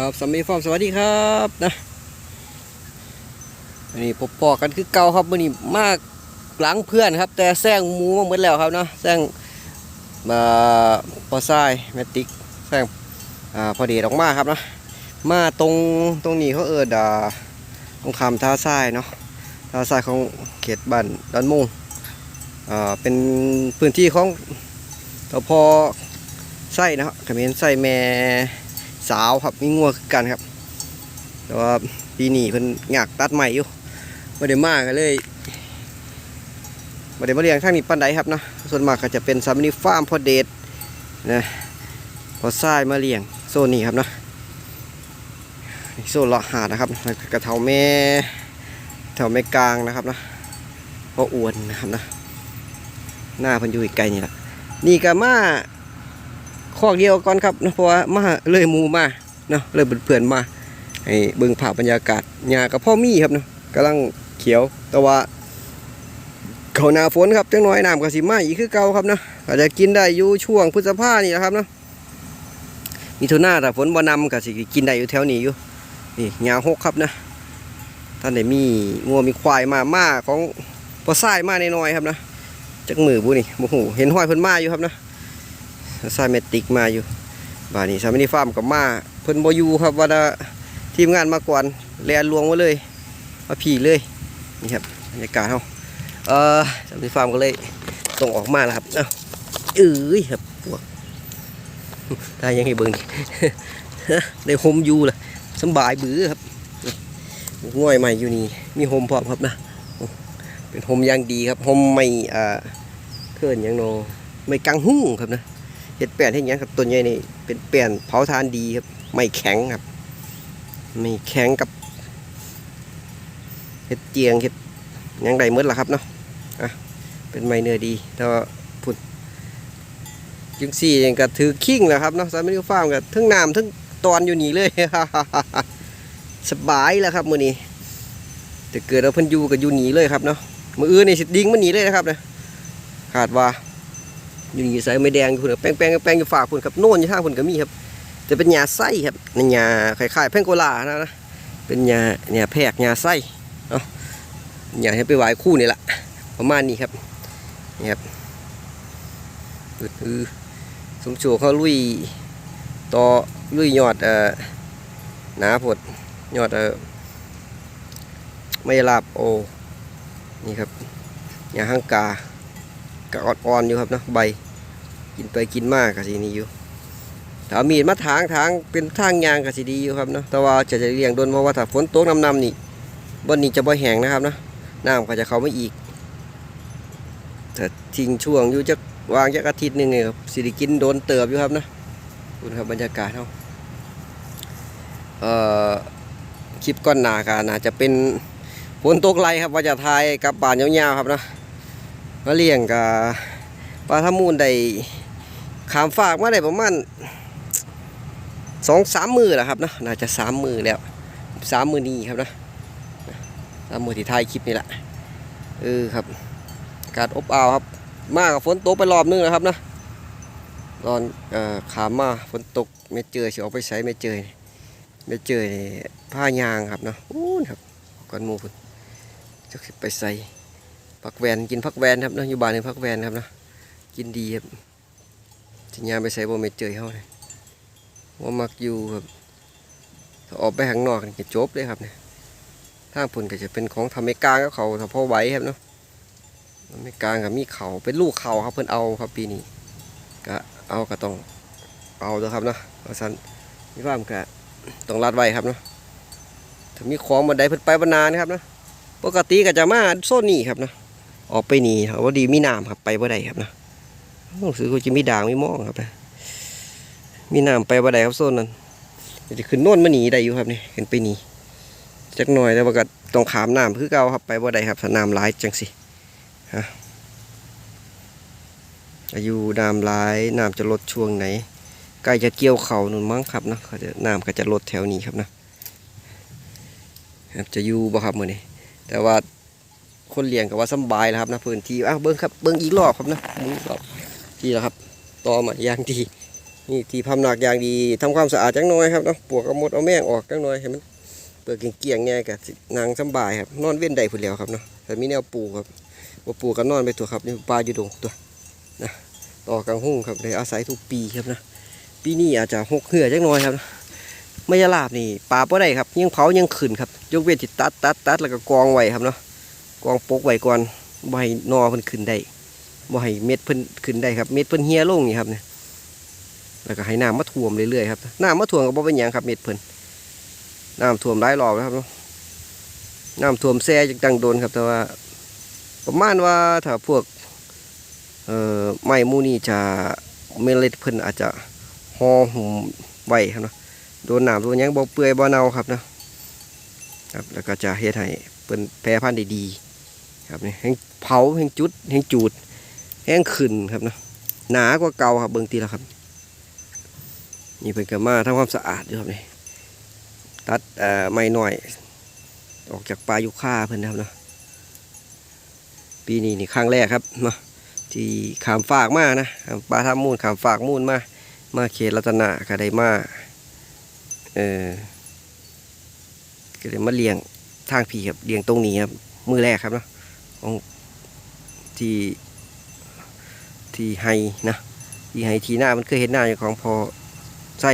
ครับสามีฟอร์มสวัสดีครับนะนนี้พบปอกันคือเก่าครับวันนี้มากหลังเพื่อนครับ แต่แซงหมูมาหมดแล้วครับเนาะแซงมาปอไซแมติกแซงอ่าพอดีออกมาครับเนาะมาตรงตรงนี้เขาเอิดอ่าตรงคำท่าทรายเนาะท่าทรายของเขตบ้านดอนมุงอ่าเป็นพื้นที่ของตพอไส้นะครับเขมรไส้แม่ สาวครับมีงัวคือกันครับ แต่ว่าปีนี้เพิ่นอยากตัดใหม่อยู่บ่ได้มากันเลยบ่ได้มาเลี้ยงทางนี้ปานใดครับเนาะส่วนมากก็จะเป็นซามินีฟาร์มพอเดทนะพอทรายมาเลี้ยงโซนนี้ครับเนาะโซนละหาดนะครับกระเทาแม่แถวแม่กลางนะครับเนาะพออวนนะครับนะหน้าพิ่นอยู่อีกไกลนี่แหละนี่ก็มา คอกเดียวก่อนครับนะเพราะว่ามาเลยมูมาเนาะเลยเพื่อนมาให้เบิ่งภาพบรรยากาศหญ้ากับพ่อมี่ครับเนาะกำลังเขียวแต่ว่าเขาหนาฝนครับจังน้อยน้ำก็สิมาอีกคือเก่าครับเนาะอาจจะกินได้อยู่ช่วงพฤษภานี่นะครับเนาะมีทุน่าแต่ฝนบ่นำก็สิกินได้อยู่แถวนี้อยู่นี่หญ้าหกครับนะท่านได้มีงัวมีควายมามาของพอทรายมาในน้อยครับนะจักมือบุนี่บ่ฮู้เห็นห้อยเพิ่นมาอยู่ครับนะ สายเมติกมาอยู่บาดนี้สามินีฟาร์มกับมาเพิ่นบอยู่ครับว่าแต่ทีมงานมาก่อนแลนลวงมาเลยมาผีเลยนี่ครับบรรยากาศเฮาเอ่อสามินีฟาร์มก็เลยส่งออกมาแล้วครับเอ้าเอ้ยครับพวกได้ยังให้เบิ่งนี่ได้โฮมยูล่ะสบายบื้อครับง่อยใหม่อยู่นี่มีโฮมพร้อมครับนะ เป็นโฮมย่างดีครับโฮมไม่อ่าเคลื่อนยังโนไม่กังหุ้งครับนะ เห็ดแป้นเห็ดยังครับตัวใหญ่นี่เป็นแป้นเผาทานดีครับไม่แข็งครับ ไม่แข็งกับเห็ดเจียงเห็ดยังใดมื่อละครับเนาะอะเป็นไม้เนื้อดีแต่ว่าพุ่นจึงสี่ยังก็ถือคิงแหละครับเนาะสามีฟาร์มกับทั้งน้ำทั้งตอนอยู่นี่เลยสบายแล้วครับมือนี้แต่เกิดเราเพิ่นอยู่กับอยู่หนีเลยครับเนาะมืออื่นนี่สิดิ้งมันหนีเลยนะครับเนะขาดว่า อยู่นี่ใส่ไม่แดงอยู่พุ่นครับแป้งแป้งแป้งอยู่ฝากพุ่นครับโน่นอยู่ทางพุ่นก็มีครับจะเป็นยาไส้ครับเป็นยาคล้ายๆแพงโกลานะนะเป็นยาเนี่ยแพรกยาไส้เนาะยาให้ไปไหว้คู่นี่แหละประมาณนี้ครับนี่ครับคือสมโชเขาลุยต่อลุยยอดเอ่อหนาผดยอดเอ่อไม่ลาบโอนี่ครับยาห้างกา ก็อ่อนๆอยู่ครับเนาะใบ กินไปกินมากก็สินี่อยู่ถ้ามีดมาถางถางเป็นทางยางก็สิดีอยู่ครับเนาะแต่ว่าจะจะเลี้ยงโดนเพราะว่าถ้าฝนตกน้ำๆนี่บนนี้จะบ่แห้งนะครับนะน้ำก็จะเข้ามาอีกถ้าทิ้งช่วงอยู่จะวางจักอาทิตย์หนึ่งเนี่ยครับสิได้กินโดนเติบอยู่ครับนะคุณครับบรรยากาศเฮาเอ่อคลิปก้อนหนากันน่าจะเป็นฝนตกไรครับว่าจะทายกับบ้านยาวๆครับเนาะ มาเลี้ยงกับปลาทามูลได้ขามฝากมาได้ประมาณสองสามมือแหละครับเนาะน่าจะสามมือแล้วสามมือนี้ครับนะสามมือที่ท้ายคลิปนี่แหละเออครับอากาศอบอ้าวครับ มากกับฝนตกไปรอบนึงนะครับนะตอนออขามมาฝนตกไม่เจอสิออกไปใช้ไม่เจอไม่เจอผ้ายางครับเนาะอู้นครับก่อนมูพุ่นจะไปใส่ ผักแวนกินผักแวนครับเนาะอยู่บ้านในผักแวนครับเนาะกินดีครับสิยามไปใส่บ่เม็ดเจยเฮาเลยว่ามักอยู่ครับถ้าออกไปข้างนอกนี่จะจบเลยครับเนี่ยทางพุ่นก็จะเป็นของทำเมกาก็เขาถ้าพอไหวครับเนาะอเมกากับมีเขาเป็นลูกเขาครับเพิ่นเอาครับปีนี้ก็เอาก็ต้องเอาเด้อครับเนาะเพราะฉะนั้นมีความก็ต้องรัดไว้ครับเนาะถ้ามีของบันไดเพิ่นไปบรรนานครับเนาะปกติก็จะมาโซนนี้ครับนะ ออกไปหนี่ครับว่าดีมีน้ำครับไปบ่ได้ครับนะรู้สึกว่าจะมีด่างมีมองครับนะมีน้ำไปบ่ได้ครับโซนนั้นจะขึ้นน่นมาหนีได้อยู่ครับนี่ขึ้นไปหนีจักหน่อยแต่ว่าก็ต้องขามน้ำคือเก่าครับไปบ่ได้ครับถ้าน้ำร้ายจังสิฮะอายุน้ำร้ายน้ำจะลดช่วงไหนใกล้จะเกี่ยวเขานู่นมั้งครับนะเขาจะน้ำก็จะลดแถวนี้ครับนะจะอยู่บ่ครับมือนี้แต่ว่า คนเลี้ยงก็ว่าสบายแล้วครับนะพื้นที่อ้าวเบิ้งครับเบิ้งอีกรอบครับนะหมุนอีกรอบที่แล้วครับต่อมาอย่างดีนี่ที่พำหนักอย่างดีทำความสะอาดจังน้อยครับเนาะปวกเอาหมดเอาแมงออกจังน้อยให้มันเปิดเกี่ยงๆเนี่ยกับนางสบายครับนอนเว้นได้พุ่นแล้วครับเนาะแต่มีแนวปูครับบ่าปูก็นอนไปตัวครับนี่ปลาอยู่ดงตัวนะต่อกลางหุ้งครับได้อาศัยทุกปีครับนะปีนี้อาจจะหกเหือจังน้อยครับไม่ยาลาบนี่ปลาบ่ได้ครับยังเผายังขึ้นครับยกเว้นที่ตัดตัดตัดแล้วก็กองไว้ครับเนาะ กองปกไว้ก่อนบ่ให้นอเพิ่นขึ้นได้บ่ให้เม็ดเพิ่นขึ้นได้ครับ เม็ดเพิ่นเหี่ยลงนี่ครับเนี่ยแล้วก็ให้น้ำมาท่วมเรื่อยๆครับน้ำมาท่วมก็บ่เป็นหยังครับเม็ดเพิ่นน้ำท่วมหลายรอบแล้วครับน้ำท่วมแซ่จังโดนครับ แต่ว่า ประมาณว่าถ้าพวกเอ่อไม้มูนี่จะเมล็ดเพิ่นอาจจะห่อหุ้มไว้ครับเนาะโดนน้ำโดนยังบ่เปื่อยบ่เน่าครับนะครับแล้วก็จะเฮ็ดให้เพิ่นแพร่พันธุ์ได้ดี ครับนี่แห้งเผาแห้งจุดแห้งจูดแห้งขึ้นครับเนาะหนากว่าเก่าครับเบิ่งทีละครับ นี่เพิ่นก็มาทำความสะอาดอยู่ครับนี่ตัดไม้หน่อย ออกจากปลายุค่าเพิ่นนะครับเนาะปีนี้นี่ครั้งแรกครับเนาะที่ขามฝากมานะปลาทำมูลขามฝากมูลมามาเขตรัตนะก็ได้มาเออก็เลยมาเลี้ยงทางพี่ครับเลี้ยงตรงนี้ครับมือแรกครับเนาะ ของที่ที่ไฮนะที่ไฮทีหน้ามันเคยเห็นหน้าอยู่ของพอไส้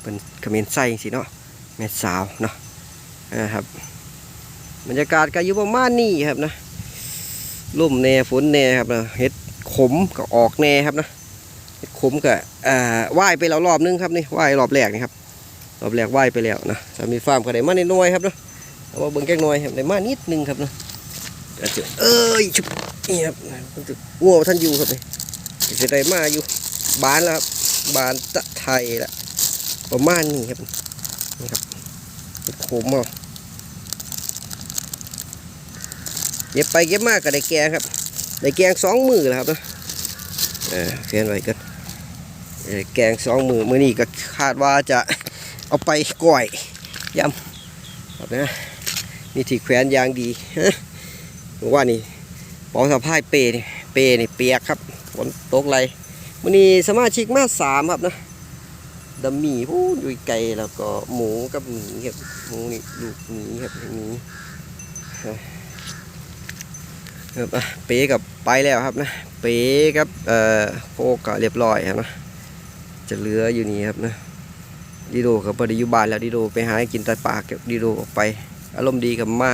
เป็นเขมิ้นไส้สิเนาะแม่สาวเนาะนะครับบรรยากาศก็อยู่ประมาณนี้ครับนะลมแน่ฝนแน่ครับนะเห็ดขมก็ออกแน่ครับนะเห็ดขมก็อ่าว่ายไปแล้วรอบนึงครับนี่ว่ายรอบแรกนี่ครับรอบแรกว่ายไปแล้วนะสามีฟาร์มก็ได้มาในน้อยครับเนาะเอาว่าเบิ่งแก้น้อยครับได้มานิดนึงครับนะ เอ้ยชุบนี่ครับมันจะงัวท่านอยู่ครับนี่จะได้มาอยู่บานแล้วครับบานตะไทยละประมาณนี้ครับนี่ครับเห็ดขมเอาเก็บไปเก็บมากก็ได้แกงครับ ได้แกงสองมือแล้วครับนะเออเพียนไว้กันแกงสองมือมือนี้ก็คาดว่าจะเอาไปก้อยยำครับนะนี่ที่แขวนยางดีฮะ ผมว่านี่ปองสะพายเปนี่เปนี่เปียกครับฝนตกไรวันนี้สมาชิกมาสามครับนะดัมมี่ผู้อยู่ไก่แล้วก็หมูกับหมีครับหมูนี่ลูกหมีครับหมีครับเป๊กับไปแล้วครับนะเป๊กับเอ่อโคก็เรียบร้อยครับนะจะเหลืออยู่นี่ครับนะดีโดกับพอดีอยู่บ้านแล้วดีโดไปหากินแต่ปากกับดีโดออกไป อารมณ์ดีกับมา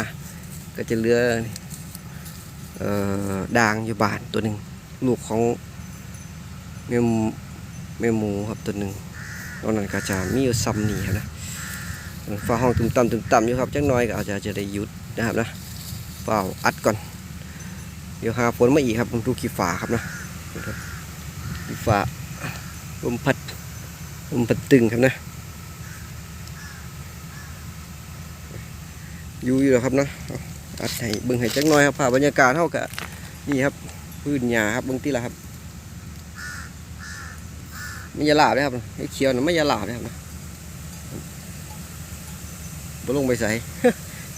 ก็จะเหลือเอ่อ ด่างอยู่บานตัวหนึ่งลูกของแม่หมูแม่หมูครับตัวหนึ่งตอนนั้นก็จะมีอยู่ซ้ำนี่ครับนะฟ้าห้องตุ้มต่ำตุ้มต่ำอยู่ครับจังน้อยก็อาจจะจะได้หยุดนะครับนะเฝ้าอัดก่อน เดี๋ยวหาฝนมาอีกครับผมดูขี้ฝาครับนะขี้ฝาลมพัดลมพัดตึงครับนะอยู่อยู่แล้วครับนะ เอาอัดให้เบิ่งให้จังน้อยครับภาพบรรยากาศเท่ากับนี่ครับพื้นหญ้าครับเบิ่งที่ละครับไม่ยาลาบเลยครับไอ้เขียวน่ะไม่ยาลาบเลยครับบ่ลงไปใส่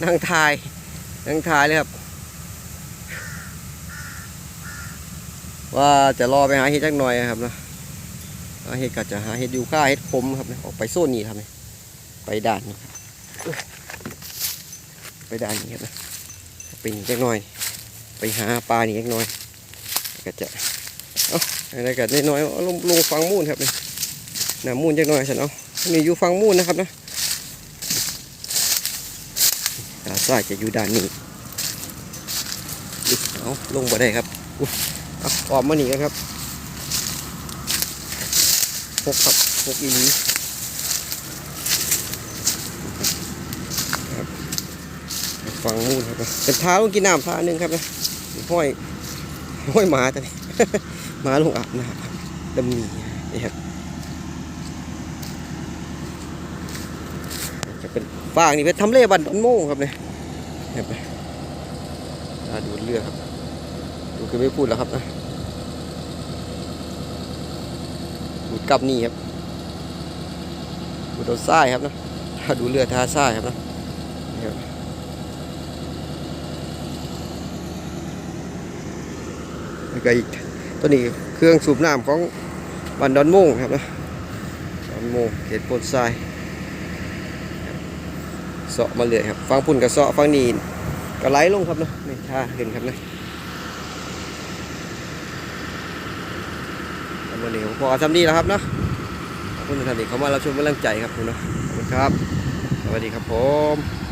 นั่งทายนั่งทายเลยครับ ว่าจะรอไปหาเห็ดจักหน่อยครับนะหาเห็ดก็จะหาเห็ดยูค่าเห็ดคมครับนะออกไปโซนนี้ครับนี่ไปด่านครับไปด่านนี้ครับนะ ปนี่จักหน่อย ไปหาปลานี่จักหน่อยก็จะเอาอะไรกันน้อยๆเอาลงลงฟังมูนครับนี่น้ำมูนจักหน่อยฉันเอานี่อยู่ฟังมูนนะครับนะตาซ้ายจะอยู่ด้านนี้เอาลงมาได้ครับเอาออกมาหนีกันครับพกครับพกอีนี้ครับ ฟังมูนครับเป็นท้าลงกินน้ำท่านึงครับนะห้อยห้อยหมาตัวนี้มาลงอาบน้ำดำมีนี่ครับจะเป็นฟางนี่เป็นทำเลบันโม่ครับเนี่ยเห็นไหมอ่าดูเรือครับดูคือไม่พูดแล้วครับนะดูกับนี่ครับดูโดนทรายครับนะถ้าดูเรือท่าทรายครับนะนี่ครับแล้ว ก็อีกตัวนี้เครื่องสูบน้ำของบันดอนโม่งครับนะโมงเขตโพนทรายเสาะมาเรื่อยครับฟังพุ่นกับเสาะฟังนี่ก็ไหลลงครับเนาะนี่ท่าเห็นครับนะวันนี้ผมพอทำนี่แล้วครับเนาะขอบคุณท่านที่เข้ามารับชมกำลังใจครับคุณนะขอบคุณครับ สวัสดีครับผม